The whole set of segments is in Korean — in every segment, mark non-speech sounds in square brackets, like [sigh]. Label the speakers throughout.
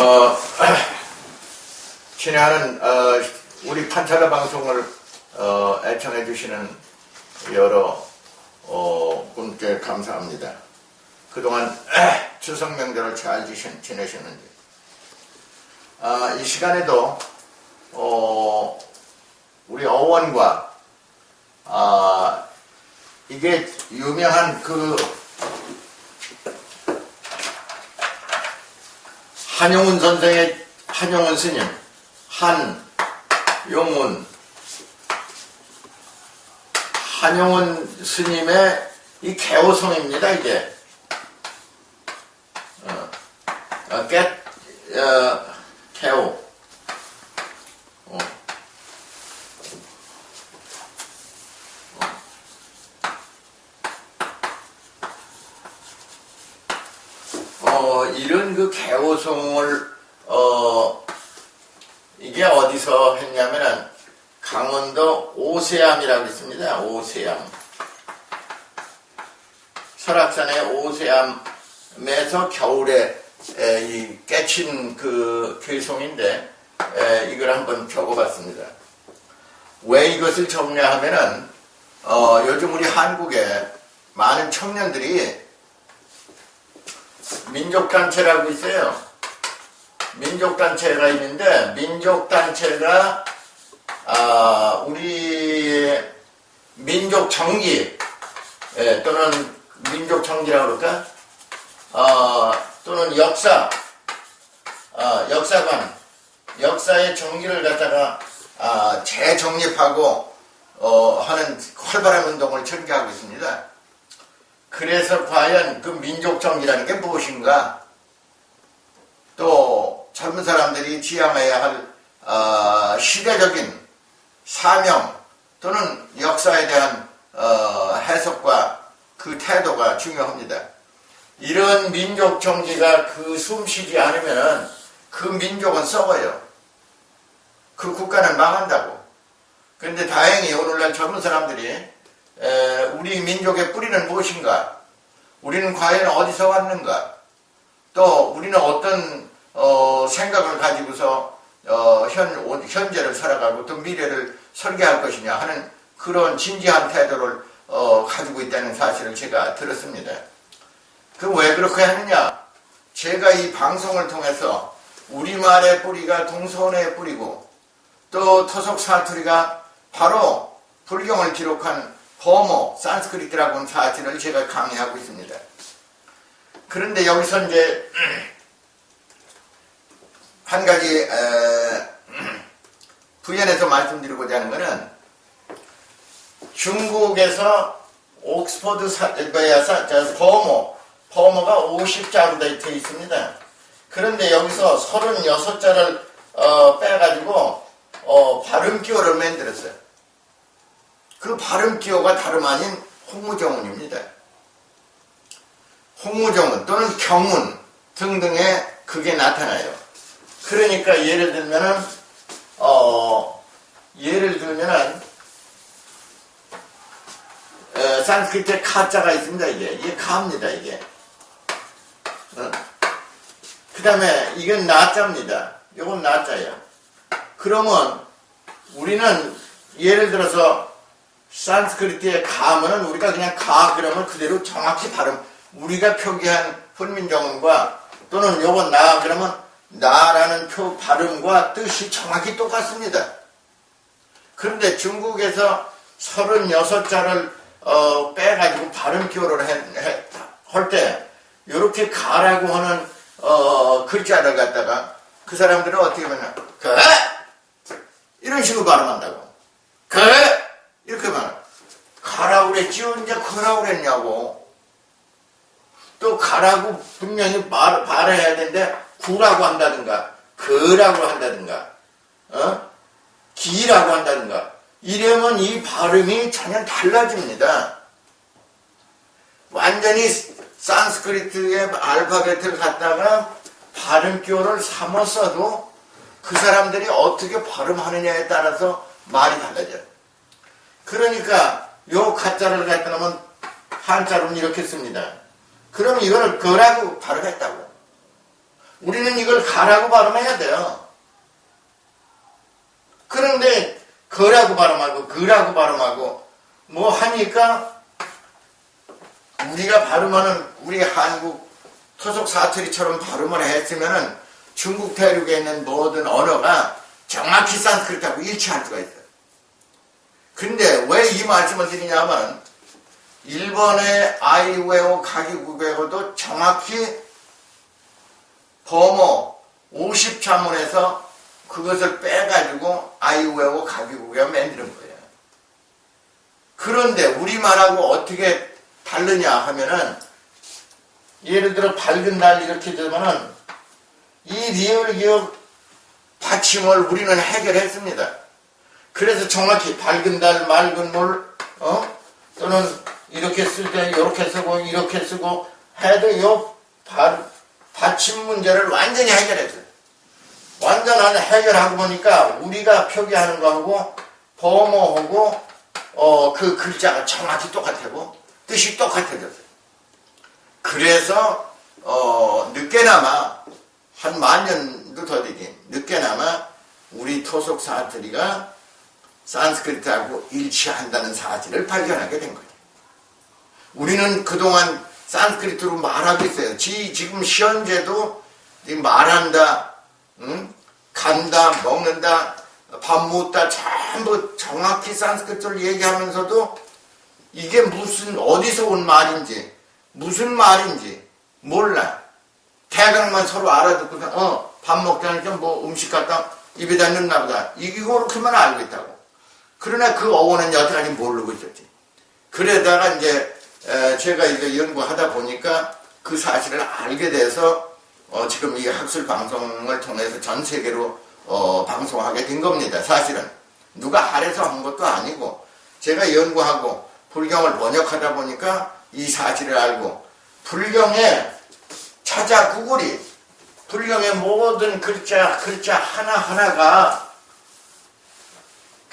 Speaker 1: 어, [clears throat] 친애하는 어, 우리 판차라 방송을 어, 애청해 주시는 여러 어, 분께 감사합니다. 그동안 [clears throat] 추석 명절을 잘 지신, 지내셨는지 아, 이 시간에도 어, 우리 어원과 아, 이게 유명한 그 한용운 선생의 한용운 스님 한용운 한용운 스님의 이 개호성입니다 이게. 어, 어, 깨, 어, 개호 어. 어, 이런 그 개호송을, 어, 이게 어디서 했냐면은, 강원도 오세암이라고 있습니다. 오세암. 설악산의 오세암에서 겨울에 에, 이 깨친 그 괴송인데, 에, 이걸 한번 적어봤습니다. 왜 이것을 적냐 하면은, 어, 요즘 우리 한국에 많은 청년들이 민족단체라고 있어요. 민족단체가 있는데, 민족단체가, 아, 우리 민족 정기, 예, 또는 민족 정기라고 그럴까? 어, 또는 역사, 어, 역사관, 역사의 정기를 갖다가, 아, 재정립하고, 어, 하는 활발한 운동을 전개하고 있습니다. 그래서 과연 그 민족정이라는 게 무엇인가? 또 젊은 사람들이 지향해야 할 어, 시대적인 사명 또는 역사에 대한 어, 해석과 그 태도가 중요합니다. 이런 민족 정기가 그 숨쉬지 않으면 그 민족은 썩어요. 그 국가는 망한다고. 그런데 다행히 오늘날 젊은 사람들이 에, 우리 민족의 뿌리는 무엇인가? 우리는 과연 어디서 왔는가? 또 우리는 어떤 어, 생각을 가지고서 어, 현, 현재를 살아가고 또 미래를 설계할 것이냐 하는 그런 진지한 태도를 어, 가지고 있다는 사실을 제가 들었습니다. 그 왜 그렇게 하느냐? 제가 이 방송을 통해서 우리말의 뿌리가 동서원의 뿌리고 또 토속 사투리가 바로 불경을 기록한 호모, 산스크리트라고 하는 사실을 제가 강의하고 있습니다. 그런데 여기서 이제 [clears throat] 한 가지 에, [clears throat] 부연해서 말씀드리고자 하는 것은 중국에서 옥스퍼드 사, 뭐야, 사, 저, 버모, 버모가 50자로 되어 있습니다. 그런데 여기서 36자를 어, 빼가지고 어, 발음 기호를 만들었어요. 그 발음 기호가 다름 아닌 홍무정운입니다. 홍무정운 또는 경운 등등의 그게 나타나요. 그러니까 예를 들면은 어 예를 들면은 어, 산스크리트에 카자가 있습니다 이게 이게 카입니다 이게 어? 그 다음에 이건 나자입니다 이건 나자예요 그러면 우리는 예를 들어서 산스크리트의 가면은 우리가 그냥 가 그러면 그대로 정확히 발음. 우리가 표기한 훈민정음과 또는 요건 나 그러면 나라는 표 발음과 뜻이 정확히 똑같습니다. 그런데 중국에서 36자를 어, 빼가지고 발음 기호를 할 때 이렇게 가라고 하는 어, 글자를 갖다가 그 사람들은 어떻게 하냐. 그 이런 식으로 발음한다고. 그 이렇게 말해. 가라고 그랬지 언제 가라고 그랬냐고. 또 가라고 분명히 말, 말해야 되는데 구라고 한다든가 그라고 한다든가 어? 기라고 한다든가 이러면 이 발음이 전혀 달라집니다. 완전히 산스크리트의 알파벳을 갖다가 발음기호를 삼아 써도 그 사람들이 어떻게 발음하느냐에 따라서 말이 달라져요. 그러니까 요 가짜를 갖다 놓으면 한자로는 이렇게 씁니다. 그러면 이거를 거라고 발음했다고. 우리는 이걸 가라고 발음해야 돼요. 그런데 거라고 발음하고 그라고 발음하고 뭐 하니까 우리가 발음하는 우리 한국 토속 사투리처럼 발음을 했으면은 중국 대륙에 있는 모든 언어가 정확히 산스크리트하고 일치할 수가 있어요. 근데 왜 이 말씀을 드리냐면 일본의 아이웨오 가기국외어도 정확히 범어 50차문에서 그것을 빼가지고 아이웨오 가기국외어 만드는 거예요. 그런데 우리말하고 어떻게 다르냐 하면은 예를 들어 밝은 날 이렇게 되면은 이 리을 기억 받침을 우리는 해결했습니다. 그래서 정확히 밝은 달, 맑은 물, 어? 또는 이렇게 쓸 때 이렇게 쓰고 이렇게 쓰고 해도 요 바- 받침 문제를 완전히 해결했어요. 완전한 해결하고 보니까 우리가 표기하는 거하고 범어하고 어, 그 글자가 정확히 똑같고 뜻이 똑같아졌어요. 그래서 어, 늦게나마 한 만 년도 더 되긴 늦게나마 우리 토속 사투리가 산스크리트하고 일치한다는 사실을 발견하게 된 거예요. 우리는 그동안 산스크리트로 말하고 있어요. 지, 지금 현재도 이 말한다, 응? 간다, 먹는다, 밥 묻다, 전부 정확히 산스크리트를 얘기하면서도 이게 무슨, 어디서 온 말인지, 무슨 말인지 몰라. 대강만 서로 알아듣고서, 어, 밥 먹자니까 뭐 음식 갖다 입에다 넣나 보다. 이거 그렇게만 알고 있다고. 그러나 그 어원은 여태까지 모르고 있었지. 그러다가 이제 에, 제가 이제 연구하다 보니까 그 사실을 알게 돼서 어, 지금 이 학술 방송을 통해서 전 세계로 어, 방송하게 된 겁니다. 사실은 누가 아래서 한 것도 아니고 제가 연구하고 불경을 번역하다 보니까 이 사실을 알고 불경에 찾아 구글이 불경의 모든 글자 글자 하나 하나가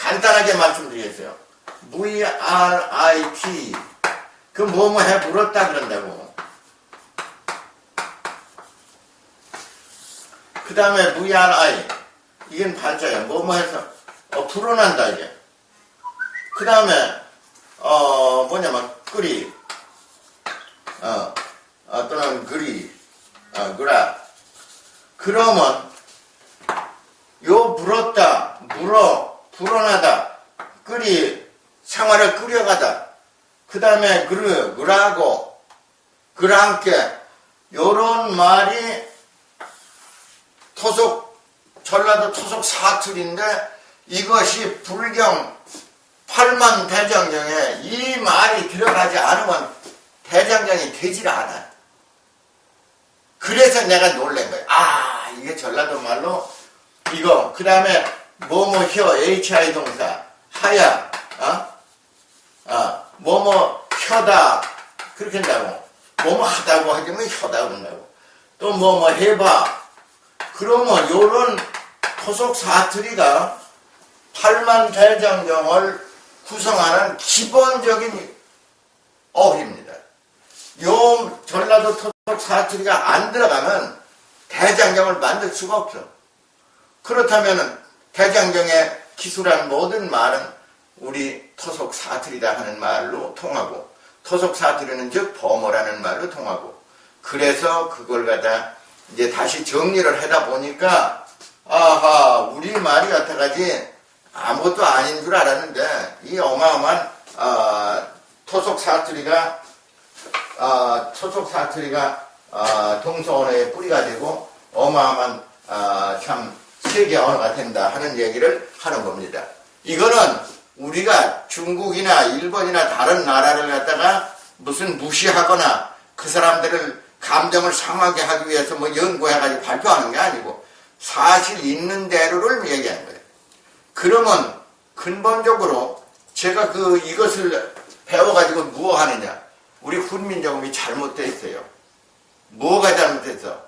Speaker 1: 간단하게 말씀드리겠어요. VRIT 그 뭐뭐 해 물었다 그런다고. 그 다음에 VRI 이건 발자야. 뭐뭐 해서 어, 불어난다 이게. 그 다음에 어 뭐냐면 끓이 어, 어 또는 그리 어, 그라 그러면 요 불었다 물어 불어나다 끓이 생활을 끓여가다 그 다음에 그르 그라고 그랑께 요런 말이 토속 전라도 토속 사투리인데 이것이 불경 팔만 대장경에 이 말이 들어가지 않으면 대장경이 되질 않아. 그래서 내가 놀란 거야. 아 이게 전라도 말로 이거 그 다음에 뭐뭐 혀 hi 동사 하야 어? 아 뭐뭐 혀다 그렇게 한다고 뭐뭐 하다고 하지만 혀다 그런다고 또 뭐뭐 해봐 그러면 요런 토속 사투리가 팔만 대장경을 구성하는 기본적인 어휘입니다. 요 전라도 토속 사투리가 안 들어가면 대장경을 만들 수가 없어. 그렇다면 대장경에 기술한 모든 말은 우리 토속 사투리다 하는 말로 통하고 토속 사투리는 즉 범어라는 말로 통하고 그래서 그걸 갖다 이제 다시 정리를 하다 보니까 아하 우리 말이 여태까지 아무것도 아닌 줄 알았는데 이 어마어마한 아, 토속 사투리가 아, 토속 사투리가 아, 동서언어의 뿌리가 되고 어마어마한 세계 언어가 된다 하는 얘기를 하는 겁니다. 이거는 우리가 중국이나 일본이나 다른 나라를 갖다가 무슨 무시하거나 그 사람들을 감정을 상하게 하기 위해서 뭐 연구해가지고 발표하는 게 아니고 사실 있는 대로를 얘기하는 거예요. 그러면 근본적으로 제가 그 이것을 배워가지고 무엇 하느냐? 우리 훈민정음이 잘못되어 있어요. 뭐가 잘못됐어?